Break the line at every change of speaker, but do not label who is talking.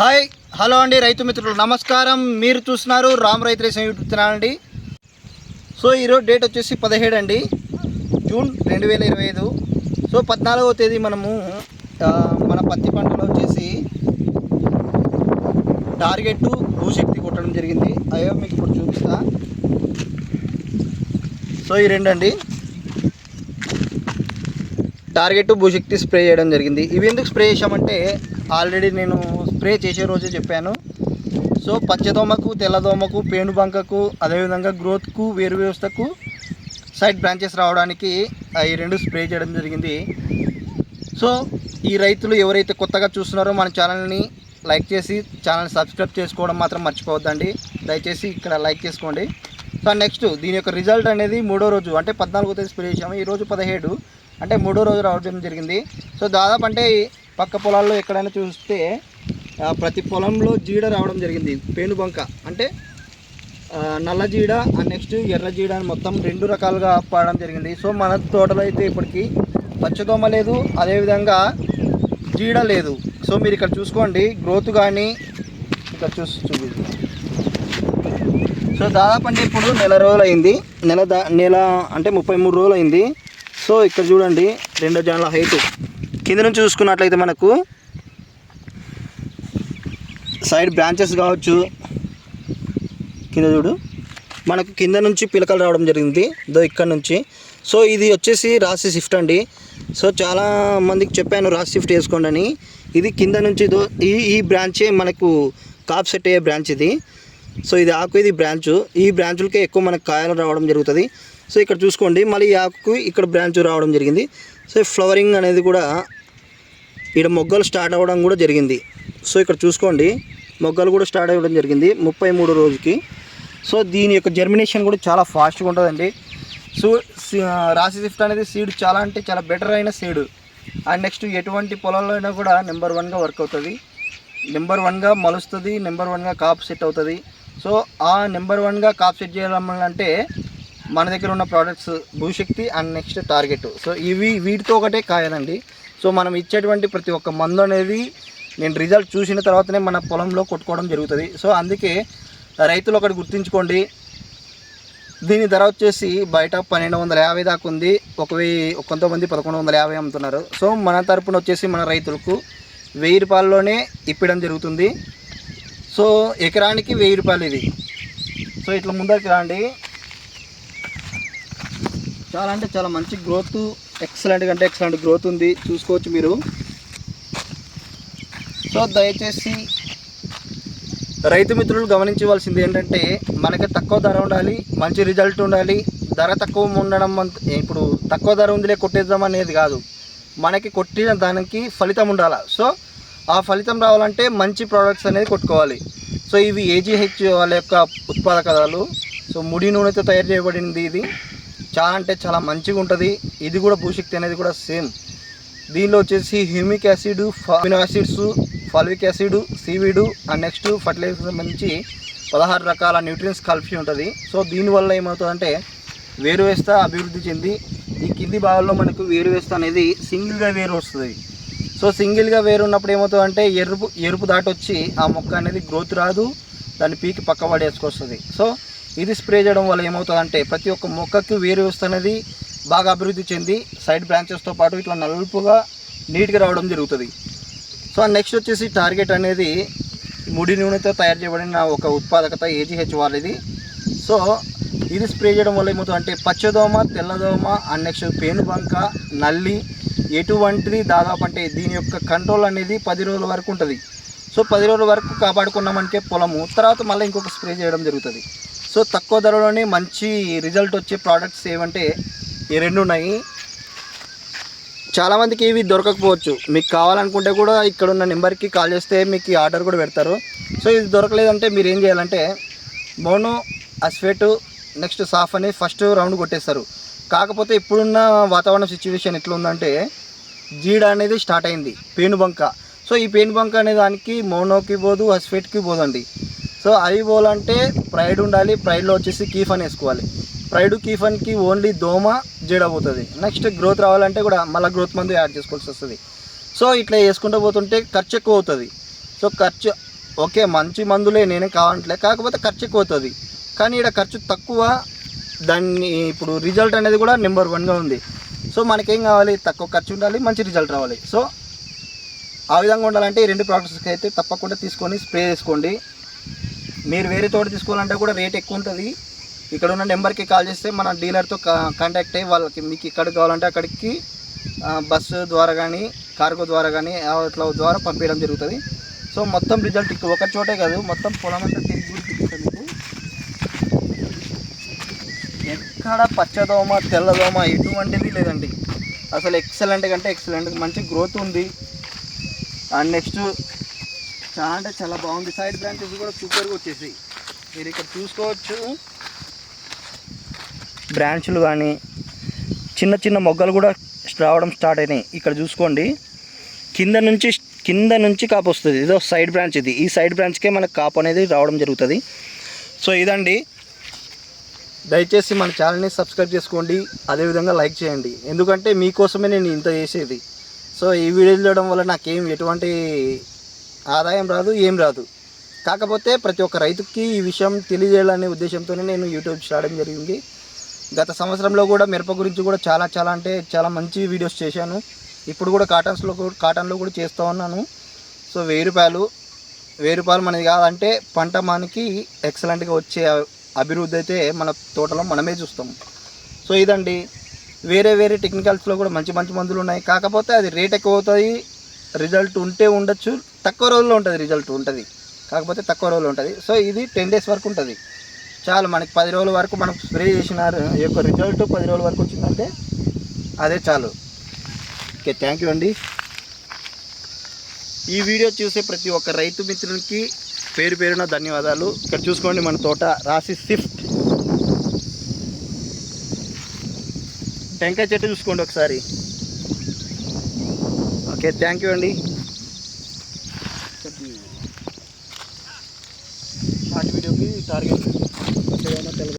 Hi hello అండి రైతు మిత్రులు. నమస్కారం. మీరు చూస్తున్నారు రామ్ రైతు రేసం యూట్యూబ్ ఛానల్ అండి. సో ఈరోజు డేట్ వచ్చేసి పదిహేడు అండి. జూన్ రెండు వేల ఇరవై ఐదు. సో పద్నాలుగవ తేదీ మనము మన పత్తి పంటలో వచ్చేసి టార్గెట్ భూశక్తి కొట్టడం జరిగింది. అయ్యో మీకు ఇప్పుడు చూపిస్తా. సో ఈ రెండండి టార్గెట్ భూశక్తి స్ప్రే చేయడం జరిగింది. ఇవి ఎందుకు స్ప్రే చేసామంటే ఆల్రెడీ నేను స్ప్రే చేసే రోజే చెప్పాను. సో పచ్చదోమకు తెల్లదోమకు పేనుబంకకు అదేవిధంగా గ్రోత్కు వేరు వ్యవస్థకు సైడ్ బ్రాంచెస్ రావడానికి ఈ రెండు స్ప్రే చేయడం జరిగింది. సో ఈ రైతులు ఎవరైతే కొత్తగా చూస్తున్నారో మన ఛానల్ని లైక్ చేసి ఛానల్ సబ్స్క్రైబ్ చేసుకోవడం మాత్రం మర్చిపోవద్దండి. దయచేసి ఇక్కడ లైక్ చేసుకోండి. సో నెక్స్ట్ దీని యొక్క రిజల్ట్ అనేది మూడో రోజు అంటే పద్నాలుగో తేదీ స్ప్రే చేసాము ఈ రోజు పదిహేడు అంటే మూడో రోజు రావడం జరిగింది. సో దాదాపు అంటే పక్క పొలాల్లో ఎక్కడైనా చూస్తే ప్రతి పొలంలో జీడ రావడం జరిగింది. పేనుబంక అంటే నల్ల జీడ నెక్స్ట్ ఎర్ర జీడ అని మొత్తం రెండు రకాలుగా పాడడం జరిగింది. సో మన తోటలో అయితే ఇప్పటికీ పచ్చదోమ లేదు అదేవిధంగా జీడ లేదు. సో మీరు ఇక్కడ చూసుకోండి గ్రోత్ కానీ ఇక్కడ చూసి చూపి సో దాదాపు అంటే ఇప్పుడు నెల రోజులు అయింది నెల దా నెల అంటే ముప్పై మూడు రోజులు అయింది సో ఇక్కడ చూడండి రెండో జాన్ల హైట్. కింద నుంచి చూసుకున్నట్లయితే మనకు సైడ్ బ్రాంచెస్ కావచ్చు. కింద చూడు. మనకు కింద నుంచి పిలకలు రావడం జరిగింది. దో ఇక్కడ నుంచి. సో ఇది వచ్చేసి రాసి షిఫ్ట్ అండి. సో చాలా మందికి చెప్పాను రాసి షిఫ్ట్ వేసుకోండి అని. ఇది కింద నుంచి దో ఈ ఈ బ్రాంచే మనకు కాప్ సెట్ అయ్యే బ్రాంచ్ ఇది. సో ఇది ఆకు ఇది బ్రాంచ్ ఈ బ్రాంచులకే ఎక్కువ మనకు కాయలు రావడం జరుగుతుంది. సో ఇక్కడ చూసుకోండి మళ్ళీ ఈ ఆకుకు ఇక్కడ బ్రాంచ్ రావడం జరిగింది. సో ఫ్లవరింగ్ అనేది కూడా ఇక్కడ మొగ్గలు స్టార్ట్ అవ్వడం కూడా జరిగింది. సో ఇక్కడ చూసుకోండి మొగ్గలు కూడా స్టార్ట్ అవ్వడం జరిగింది ముప్పై మూడు రోజుకి. సో దీని యొక్క జర్మినేషన్ కూడా చాలా ఫాస్ట్గా ఉంటుందండి. సో రాశి షిఫ్ట్ అనేది సీడ్ చాలా అంటే చాలా బెటర్ అయిన సీడ్ అండ్ నెక్స్ట్ ఎటువంటి పొలంలో అయినా కూడా నెంబర్ వన్గా వర్క్ అవుతుంది. నెంబర్ వన్గా మలుస్తుంది నెంబర్ వన్గా కాపు సెట్ అవుతుంది. సో ఆ నెంబర్ వన్గా కాప్ సెట్ చేయాలంటే మన దగ్గర ఉన్న products Bhushakti and next target so ఇవి వీటితో ఒకటే కాయదండి సో మనం ఇచ్చేటువంటి ప్రతి ఒక్క మందు అనేది నేను రిజల్ట్ చూసిన తర్వాతనే మన పొలంలో కొట్టుకోవడం జరుగుతుంది. సో అందుకే రైతులు ఒకటి గుర్తుంచుకోండి. దీని ధర వచ్చేసి బయట పన్నెండు వందల యాభై దాకా ఉంది. ఒక వెయ్యి కొంతమంది పదకొండు వందల యాభై అమ్ముతున్నారు. సో మన తరపున వచ్చేసి మన రైతులకు వెయ్యి రూపాయల్లోనే ఇప్పడం జరుగుతుంది. సో ఎకరానికి వెయ్యి రూపాయలు ఇది. సో ఇట్లా ముందరికి రాండి. చాలా అంటే చాలా మంచి గ్రోత్ ఎక్సలెంట్ కంటే ఎక్సలెంట్ గ్రోత్ ఉంది. చూసుకోవచ్చు మీరు. సో దయచేసి రైతు మిత్రులు గమనించవలసింది ఏంటంటే మనకి తక్కువ ధర ఉండాలి మంచి రిజల్ట్ ఉండాలి. ధర తక్కువ ఉండడం ఇప్పుడు తక్కువ ధర ఉందిలే కొట్టేద్దాం అనేది కాదు. మనకి కొట్టిన దానికి ఫలితం ఉండాలి. సో ఆ ఫలితం రావాలంటే మంచి ప్రోడక్ట్స్ అనేది కొట్టుకోవాలి. సో ఇవి ఏజీహెచ్ వాళ్ళ యొక్క ఉత్పాదకతలు. సో ముడి నూనెతో తయారు చేయబడింది ఇది. చాలా అంటే చాలా మంచిగా ఉంటుంది. ఇది కూడా భూశక్తి అనేది కూడా సేమ్ దీనిలో వచ్చేసి humic acid amino acids fulvic acid seaweed and next fertilizer సంబంధించి పదహారు రకాల న్యూట్రియన్స్ కలిపి ఉంటుంది. సో దీనివల్ల ఏమవుతుందంటే వేరు వేస్త అభివృద్ధి చెంది ఈ కింది భాగంలో మనకు వేరు వేస్త అనేది సింగిల్గా వేరు వస్తుంది. సో సింగిల్గా వేరు ఉన్నప్పుడు ఏమవుతుందంటే ఎరుపు ఎరుపు దాటొచ్చి ఆ మొక్క అనేది గ్రోత్ రాదు దాన్ని పీకి పక్క పడేసుకొస్తుంది. సో ఇది స్ప్రే చేయడం వల్ల ఏమవుతుందంటే ప్రతి ఒక్క మొక్కకి వేరు వ్యవస్థ అనేది బాగా అభివృద్ధి చెంది సైడ్ బ్రాంచెస్తో పాటు ఇట్లా నలుపుగా నీట్గా రావడం జరుగుతుంది. సో నెక్స్ట్ వచ్చేసి టార్గెట్ అనేది ముడి నూనెతో తయారు చేయబడిన ఒక ఉత్పాదకత ఏజీహెచ్ వాళ్ళది సో ఇది స్ప్రే చేయడం వల్ల ఏమవుతుందంటే పచ్చదోమ తెల్లదోమ అండ్ నెక్స్ట్ పేనుబంక నల్లి ఎటువంటిది దాదాపు అంటే దీని యొక్క కంట్రోల్ అనేది పది రోజుల వరకు ఉంటుంది. సో పది రోజుల వరకు కాపాడుకున్నామంటే పొలము. తర్వాత మళ్ళీ ఇంకొక స్ప్రే చేయడం జరుగుతుంది. సో తక్కువ ధరలోనే మంచి రిజల్ట్ వచ్చే ప్రోడక్ట్స్ ఏమంటే ఈ రెండు ఉన్నాయి. చాలామందికి ఇవి దొరకకపోవచ్చు. మీకు కావాలనుకుంటే కూడా ఇక్కడ ఉన్న నెంబర్కి కాల్ చేస్తే మీకు ఈ ఆర్డర్ కూడా పెడతారు. సో ఇది దొరకలేదంటే మీరు ఏం చేయాలంటే మోనో అస్ఫేటు నెక్స్ట్ సాఫ్ అని ఫస్ట్ రౌండ్ కొట్టేస్తారు. కాకపోతే ఇప్పుడున్న వాతావరణ సిచ్యువేషన్ ఎట్లా ఉందంటే జీడ అనేది స్టార్ట్ అయింది పేనుబంక. సో ఈ పేనుబంక అనే దానికి మోనోకి పోదు అస్ఫేట్కి పోదండి. సో అవి పోవాలంటే ప్రైడ్ ఉండాలి ప్రైడ్లో వచ్చేసి కీఫన్ వేసుకోవాలి. ప్రైడ్ కీఫన్కి ఓన్లీ దోమ జీడ పోతుంది. నెక్స్ట్ గ్రోత్ రావాలంటే కూడా మళ్ళీ గ్రోత్ మందు యాడ్ చేసుకోవాల్సి వస్తుంది. సో ఇట్లా వేసుకుంటూ పోతుంటే ఖర్చు ఎక్కువ అవుతుంది. సో ఖర్చు ఓకే మంచి మందులే నేనే కావట్లే కాకపోతే ఖర్చు ఎక్కువ అవుతుంది. కానీ ఇక్కడ ఖర్చు తక్కువ దాన్ని ఇప్పుడు రిజల్ట్ అనేది కూడా నెంబర్ వన్గా ఉంది. సో మనకేం కావాలి? తక్కువ ఖర్చు ఉండాలి మంచి రిజల్ట్ రావాలి. సో ఆ విధంగా ఉండాలంటే ఈ రెండు ప్రాడక్ట్స్కి అయితే తప్పకుండా తీసుకొని స్ప్రే చేసుకోండి. మీరు వేరే తోట తీసుకోవాలంటే కూడా రేట్ ఎక్కువ ఉంటుంది. ఇక్కడ ఉన్న నెంబర్కి కాల్ చేస్తే మన డీలర్తో కాంటాక్ట్ అయ్యి వాళ్ళకి మీకు ఇక్కడికి కావాలంటే అక్కడికి బస్సు ద్వారా కానీ కార్గో ద్వారా కానీ అట్లా ద్వారా పంపించడం జరుగుతుంది. సో మొత్తం రిజల్ట్ ఇక్కడ ఒక చోటే కాదు మొత్తం పొలం అంతా తిరిగి కూడా చూపిస్తాను మీకు ఎక్కడ పచ్చదోమ తెల్లదోమ ఎటువంటిది లేదండి. అసలు ఎక్సలెంట్ కంటే ఎక్సలెంట్ మంచి గ్రోత్ ఉంది. అండ్ నెక్స్ట్ చాలా అంటే చాలా బాగుంది. సైడ్ బ్రాంచెస్ కూడా సూపర్గా వచ్చేసాయి మీరు ఇక్కడ చూసుకోవచ్చు. బ్రాంచ్లు కానీ చిన్న చిన్న మొగ్గలు కూడా రావడం స్టార్ట్ అయినాయి. ఇక్కడ చూసుకోండి. కింద నుంచి కింద నుంచి కాపు వస్తుంది. ఇదో సైడ్ బ్రాంచ్ ఇది. ఈ సైడ్ బ్రాంచ్కే మనకు కాపు అనేది రావడం జరుగుతుంది. సో ఇదండి. దయచేసి మన ఛానల్ని సబ్స్క్రైబ్ చేసుకోండి అదేవిధంగా లైక్ చేయండి. ఎందుకంటే మీకోసమే నేను ఇంత చేసేది. సో ఈ వీడియోలు చూడడం వల్ల నాకేం ఎటువంటి ఆదాయం రాదు ఏం రాదు. కాకపోతే ప్రతి ఒక్క రైతుకి ఈ విషయం తెలియజేయాలనే ఉద్దేశంతోనే నేను యూట్యూబ్ చేయడం జరిగింది. గత సంవత్సరంలో కూడా మిరప గురించి కూడా చాలా చాలా అంటే చాలా మంచి వీడియోస్ చేశాను. ఇప్పుడు కూడా కాటన్స్లో కూడా కాటన్లో కూడా చేస్తూ ఉన్నాను. సో వెయ్యి రూపాయలు వెయ్యి రూపాయలు మనది కాదంటే పంట మనకి ఎక్సలెంట్గా వచ్చే అభివృద్ధి అయితే మన తోటలో మనమే చూస్తాం. సో ఇదండి. వేరే వేరే టెక్నికల్స్లో కూడా మంచి మంచి మందులు ఉన్నాయి. కాకపోతే అది రేట్ ఎక్కువ అవుతుంది రిజల్ట్ ఉంటే ఉండొచ్చు. తక్కువ రోజుల్లో ఉంటుంది రిజల్ట్ ఉంటుంది. కాకపోతే తక్కువ రోజులు ఉంటుంది. సో ఇది టెన్ డేస్ వరకు ఉంటుంది. చాలు మనకి పది రోజుల వరకు మనం స్ప్రే చేసిన ఈ యొక్క రిజల్ట్ పది రోజుల వరకు వచ్చిందంటే అదే చాలు. ఓకే థ్యాంక్ యూ అండి. ఈ వీడియో చూసే ప్రతి ఒక్క రైతు మిత్రునికి పేరు పేరున ధన్యవాదాలు. ఇక్కడ చూసుకోండి మన తోట రాసి స్విఫ్ట్ టెంకాయ చెట్టు చూసుకోండి ఒకసారి. ఓకే థ్యాంక్ యూ అండి. షార్ట్ వీడియోకి టార్గెట్.